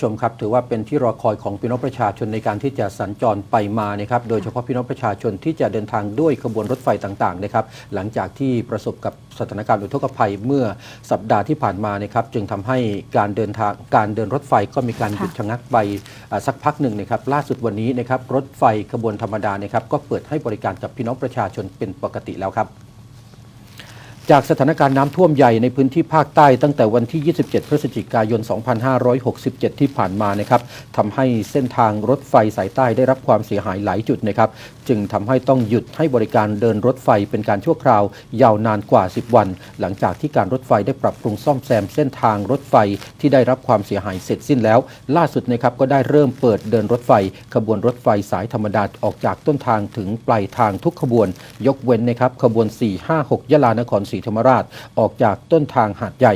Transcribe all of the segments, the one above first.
ชมครับถือว่าเป็นที่รอคอยของพี่น้องประชาชนในการที่จะสัญจรไปมานะครับโดยเฉพาะพี่น้องประชาชนที่จะเดินทางด้วยขบวนรถไฟต่างๆนะครับหลังจากที่ประสบกับสถานการณ์อุทกภัยเมื่อสัปดาห์ที่ผ่านมานะครับจึงทำให้การเดินทางการเดินรถไฟก็มีการหยุดชะงักไปสักพักหนึ่งนะครับล่าสุดวันนี้นะครับรถไฟขบวนธรรมดานะครับก็เปิดให้บริการกับพี่น้องประชาชนเป็นปกติแล้วครับ จากสถานการณ์น้ำท่วมใหญ่ในพื้นที่ภาคใต้ตั้งแต่วันที่ 27 พฤศจิกายน 2567 ที่ผ่านมานะครับทำให้เส้นทางรถไฟสายใต้ได้รับความเสียหายหลายจุดนะครับ จึงทำให้ต้องหยุดให้บริการเดินรถไฟเป็นการชั่วคราว ยาวนานกว่า 10 วัน หลังจากที่การรถไฟได้ปรับปรุงซ่อมแซมเส้นทางรถไฟที่ได้รับความเสียหายเสร็จสิ้นแล้ว ล่าสุดนะครับก็ได้เริ่มเปิดเดินรถไฟ ขบวนรถไฟสายธรรมดาออกจากต้นทางถึงปลายทางทุกขบวน ยกเว้นนะครับขบวน 456 ยะลานครศรีธรรมราชออกจากต้นทางหาดใหญ่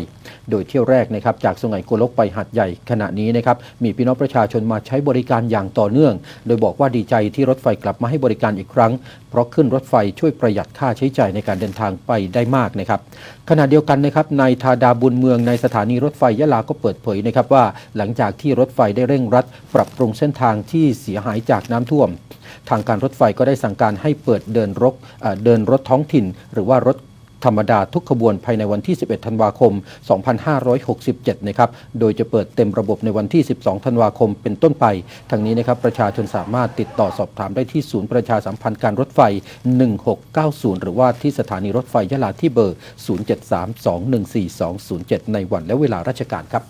โดยเที่ยวแรกนะครับจากสุไหงโกลกไปหาดใหญ่ ขณะนี้นะครับมีพี่น้องประชาชนมาใช้บริการอย่างต่อเนื่อง โดยบอกว่าดีใจที่รถไฟกลับมาให้บริการอีกครั้ง เพราะขึ้นรถไฟช่วยประหยัดค่าใช้จ่ายในการเดินทางไปได้มากนะครับขณะเดียวกันนะครับนายธาดาบุญเมืองในสถานีรถไฟยะลาก็เปิดเผยนะครับว่า หลังจากที่รถไฟได้เร่งรัด ปรับปรุงเส้นทางที่เสียหายจากน้ำท่วม ทางการรถไฟก็ได้สั่งการให้เปิดเดินรถเดินรถท้องถิ่น หรือว่ารถ ธรรมดาทุกขบวนภายในวันที่ 11 ธันวาคม 2567 นะครับ โดยจะเปิดเต็มระบบในวันที่ 12 ธันวาคมเป็นต้นไป ทางนี้นะครับประชาชนสามารถติดต่อสอบถามได้ที่ศูนย์ประชาสัมพันธ์การรถไฟ 1690 หรือว่าที่สถานีรถไฟยะลาที่เบอร์ 0732142207 ในวันและเวลาราชการครับ